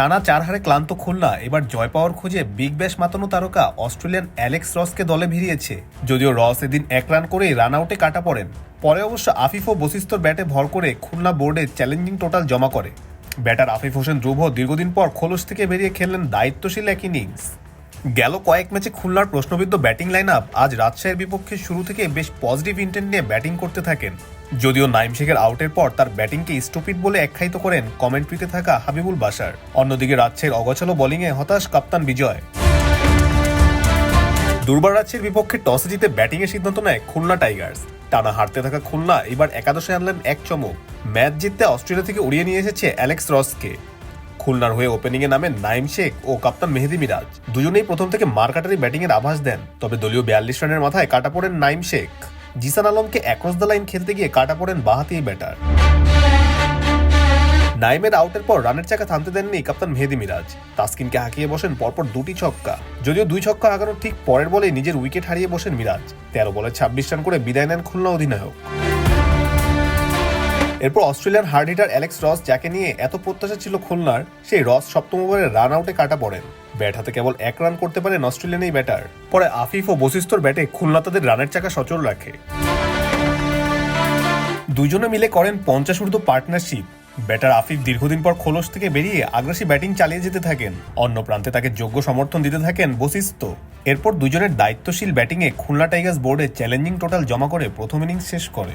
টানা চার হারে ক্লান্ত খুলনা, এবার জয় পাওয়ার খোঁজে বিগ ব্যাশ মাতানো তারকা অস্ট্রেলিয়ান অ্যালেক্স রসকে দলে ভিড়িয়েছে। যদিও রস এদিন এক রান করেই রান আউটে কাটা পড়েন। পরে অবশ্য আফিফ ও বশিস্তর ব্যাটে ভর করে খুলনা বোর্ডে চ্যালেঞ্জিং টোটাল জমা করে। ব্যাটার আফিফ হোসেন ধ্রুব দীর্ঘদিন পর খোলস থেকে বেরিয়ে খেললেন দায়িত্বশীল এক ইনিংস। গেল কয়েক ম্যাচে খুলনার প্রশ্নবিদ্ধ ব্যাটিং লাইন আজ রাজশাহীর বিপক্ষে শুরু থেকে বেশ পজিটিভ ইন্টেন্ট নিয়ে ব্যাটিং করতে থাকেন। যদিও নাইম শেখের আউটের পর তার ব্যাটিংকে স্টুপিড বলে আখ্যায়িত করেন কমেন্ট্রিতে থাকা হাবিবুল বাসার অন্যদিকে রাজ্যের অগোছালো বোলিংয়ে হতাশ কাপ্তান বিজয়। দুর্বার রাজ্যের বিপক্ষে টসে জিতে ব্যাটিংয়ের সিদ্ধান্ত নেয় খুলনা টাইগার্স। টানা হারতে থাকা খুলনা এবার একাদশে আনলেন এক চমক। ম্যাচ জিততে অস্ট্রেলিয়া থেকে উড়িয়ে নিয়ে এসেছে অ্যালেক্স রসকে। খুলনার হয়ে ওপেনিংয়ে নামেন নাইম শেখ ও কাপ্তান মেহেদি মিরাজ। দুজনেই প্রথম থেকে মারকাটারি ব্যাটিংয়ের আভাস দেন, তবে দলীয় বিয়াল্লিশ রানের মাথায় কাটা পড়েন নাইম শেখ। জিসান আলমকে অ্যাক্রস দ্য লাইন খেলতে গিয়ে কাটা পড়েন বাহাতি ব্যাটার। নাইমের আউটের পর রানের চাকা থামতে দেননি কাপ্তান মেহেদি মিরাজ। তাসকিনকে হাঁকিয়ে বসেন পরপর দুটি ছক্কা। যদিও দুই ছক্কা হাঁকানোর ঠিক পরের বলে নিজের উইকেট হারিয়ে বসেন মিরাজ। তেরো বলে ছাব্বিশ রান করে বিদায় নেন খুলনা অধিনায়ক। এরপর অস্ট্রেলিয়ান হার্ড হিটার অ্যালেক্স রস, যাকে নিয়ে এত প্রত্যাশা ছিল খুলনার, সেই রস সপ্তম ওভারে রান আউটে কাটা পড়েন। ব্যাট হাতে কেবল এক রান করতে পারেন অস্ট্রেলিয়ান এই ব্যাটার পরে আফিফ ও বশিস্তর ব্যাটে খুলনা তাদের রানের চাকা সচল রাখে। দুজনে মিলে করেন পঞ্চাশ ঊর্ধ্ব পার্টনারশিপ ব্যাটার আফিফ দীর্ঘদিন পর খোলস থেকে বেরিয়ে আগ্রাসী ব্যাটিং চালিয়ে যেতে থাকেন। অন্য প্রান্তে তাকে যোগ্য সমর্থন দিতে থাকেন বশিস্ত এরপর দুজনের দায়িত্বশীল ব্যাটিংয়ে খুলনা টাইগার্স বোর্ডে চ্যালেঞ্জিং টোটাল জমা করে প্রথম ইনিংস শেষ করে।